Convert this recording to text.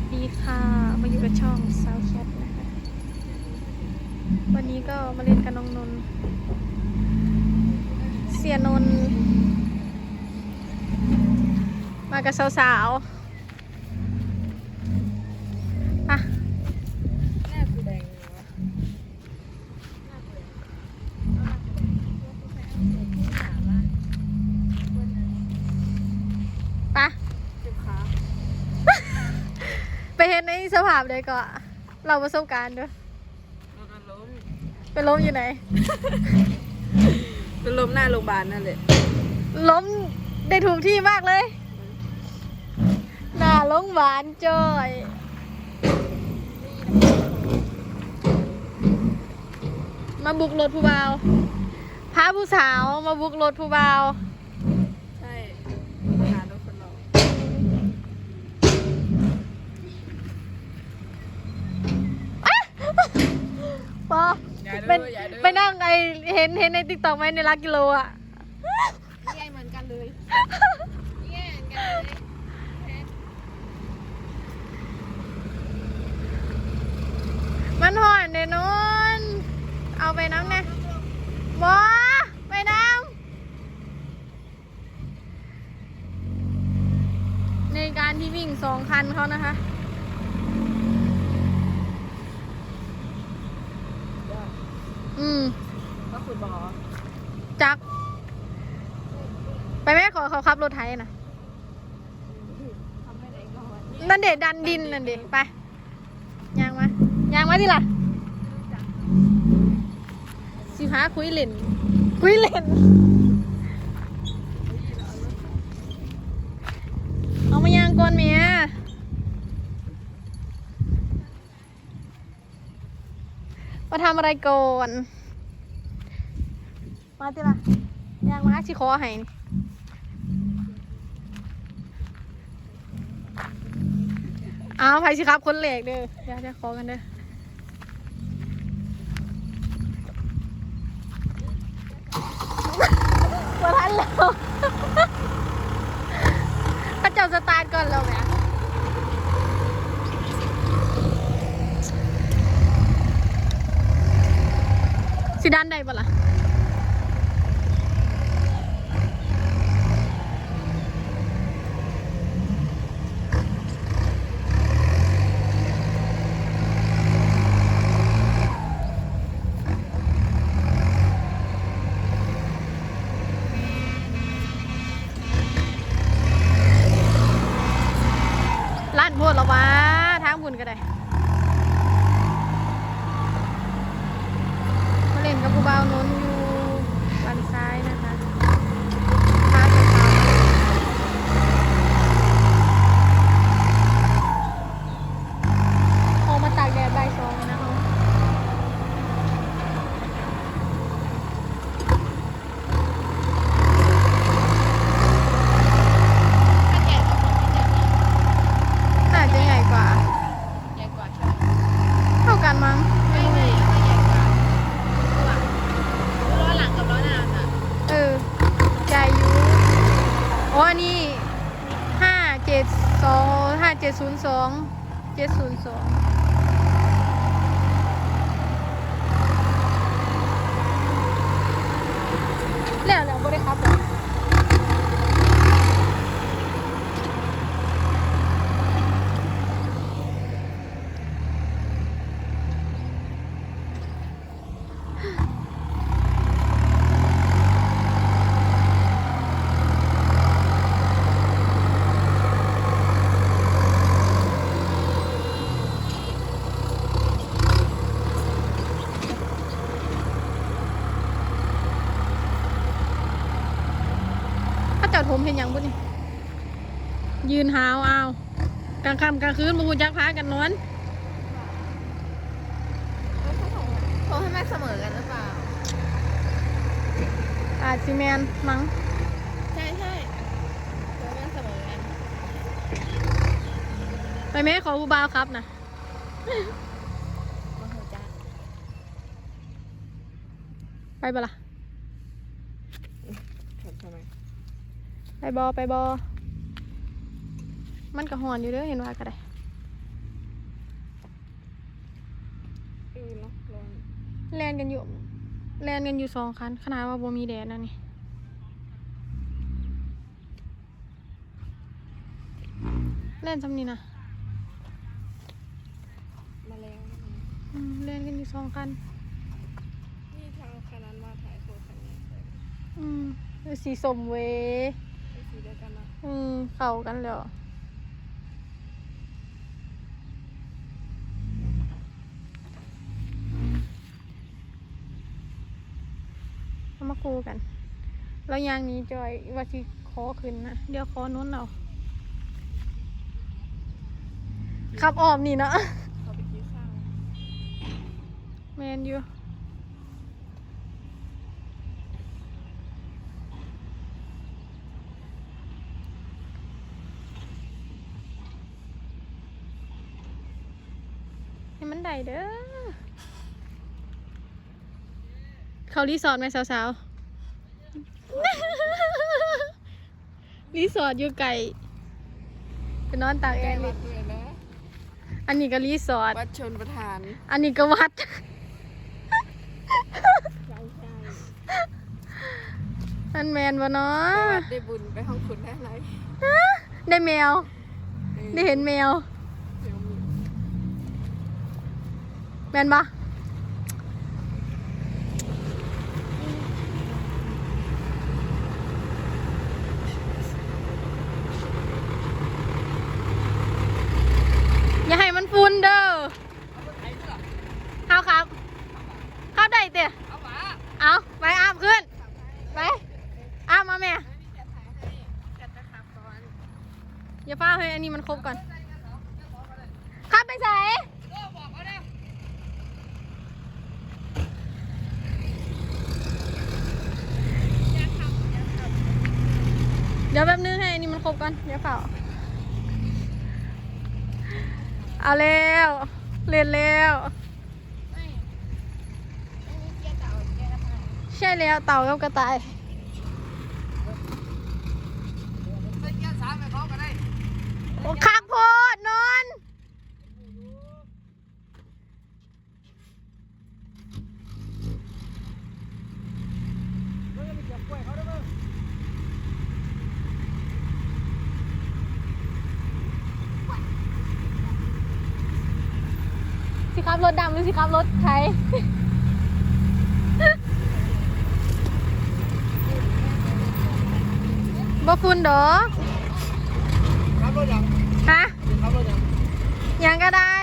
สดีค่ะ มาอยู่กับช่องสาวแคทนะคะ วันนี้ก็มาเล่นกับน้องนนเสียนนมากับสาวๆอะ หน้ากูแดงเลยวะหน้ากูแดงเอาหน้ากูแดงพวกกูไปเอาเศษที่หามาคนนั้น ไปะ เจ็บขา ไป เห็นในสภาพเลยก็ เราประสบการณ์ด้วยแล้วก็ล้มไปล้มอยู่ไหน เป็นล้มหน้าโรงพยาบาลนั่นแหละล้มได้ถูกที่มากเลย หน้าโรงพยาบาลจ้อยมาบุกรถผู้บ่าวพาผู้สาวมาบุกรถผู้บ่าว เป็นดื้ออย่าดื้อไปนั่งไอเห็นเห็นในติ๊กต็อกไหมในรักกิโลอะแย่เหมือนกันเลยแย่เหมือนกันเลยมันห่อนเดนนเอาไปน้ำแน่บอไปน้ำในการที่วิ่งสองคันเขานะคะ อืมก็ขุดบ่อจัก ไปแม่ขอเขาขับรถไถนะทำไม่ได้ก่อนนั่นเด็ดดันดินนั่นเด็ไปยางมายางมาที่ล่ะสิพาคุยเล่น คุยเล่น เอามายางก่อนเมีย มาทำอะไรก่อน มาที่ล่ะยางมาชิคอให้เอาไผสิครับคนเหล็กเด้อเดี๋ยวจะขอกันเด้อมาทันแล้ว พระเจ้าสตาร์ทก่อนแล้วไหม สิดันได้ปะล่ะ ล้านพวดหรอวะทางบุญก็ได้ มาเล่นกับผู้บ่าวนนท์อยู่ฝั่งซ้ายนะคะพาสะพานออกมาตากแดดใบายสองเลยนะคะ ถ้าแก่ก็คงไม่จับนะ น่าจะใหญ่กว่า ใหญ่กว่าใช่ไหม เท่ากันมั้ง ไม่ไม่ถ้าใหญ่กว่าตัวล้อหลังกับล้อหน้าน่ะ เออใหญ่อยู่อ๋ออันนี้ห้าเจ็ดสองห้าเจ็ ดศูนย์สองเจ็ดศูนย์สองแล้วแล้วบริครับ เจ้าถมเห็นยังบุนี่ยืนหาวเอากลางค่ำกลางคืนมาหูจักพากันนอนเขาให้แม่เสมอกันหรือเปล่า อาจซีแมนมั้ง ใช่ใช่เขาให้แม่เสมอกัน ไปแม่ขอผู้บ่าวครับนะมาหัวจ้าไปบ่ล่ะ ไปบอไปบอมันกระหอนอยู่เด้อเห็นว่าก็ได้แลนกันอยู่แลนกันอยู่สองคัน ขนาดว่าบมีแดดนะนี่แลนจำนี่นะมาแล้วแลนกันอยู่สองคันนี่ทางคันนั้นมาถ่ายโคคันนี้อืมสีสมเว้ เข้ากันแล้วเอามาคูกัน แล้วยางนี้จอยว่าสิขอขึ้นนะ เดี๋ยวขอนู้นเอาขับออมนี่เนาะเขาไปกินข้าวแมนอยู่ให้มัน ได้เด้อเขารีสอร์ทไหมสาวๆ รีสอร์ทอยู่ไกลไปนอนตากแดแกดวันี่ดด้วยนะอันนี้ก็รีสอร์ทวัดชนประธาน อันนี้ก็วัดใช่ใช่นั่นแมนวะเนาะวัดได้บุญไปห้องคุณได้ไรได้แมว ได้เห็นแมว เดี๋ยวมี แมนปะอย่าให้มันฟุ้นเด้อเอาครับเข้าได้เตะเอาหมาเอาไปอาบขึ้น ไปอาบมาแม่ไม่มีแต่ถ่ายให้แต่จะขับก่อนอย่าฟ้าเฮ้ยอันนี้มันครบก่อนขับไปใส่ ก็บอกเขาได้ เดี๋ยวแป๊บนึงให้อันนี้มันครบก่ อนเดี๋ยวเปล่า เอาแล้วเล่นแล้วไม่อันนี้เกียร์เก่าเกียร์อะไรใช่แล้วเต่ากับกระต่ายใส่เกียร์สามไปพร้อมกันได้โอ้คักโพดนอน เขาจะไปเก็บกล้วยเขาได้ไหม สิครับ รถดำดูสิครับ รถใครบ่คุณดอกขับรถยังฮะขับรถยังยังก็ได้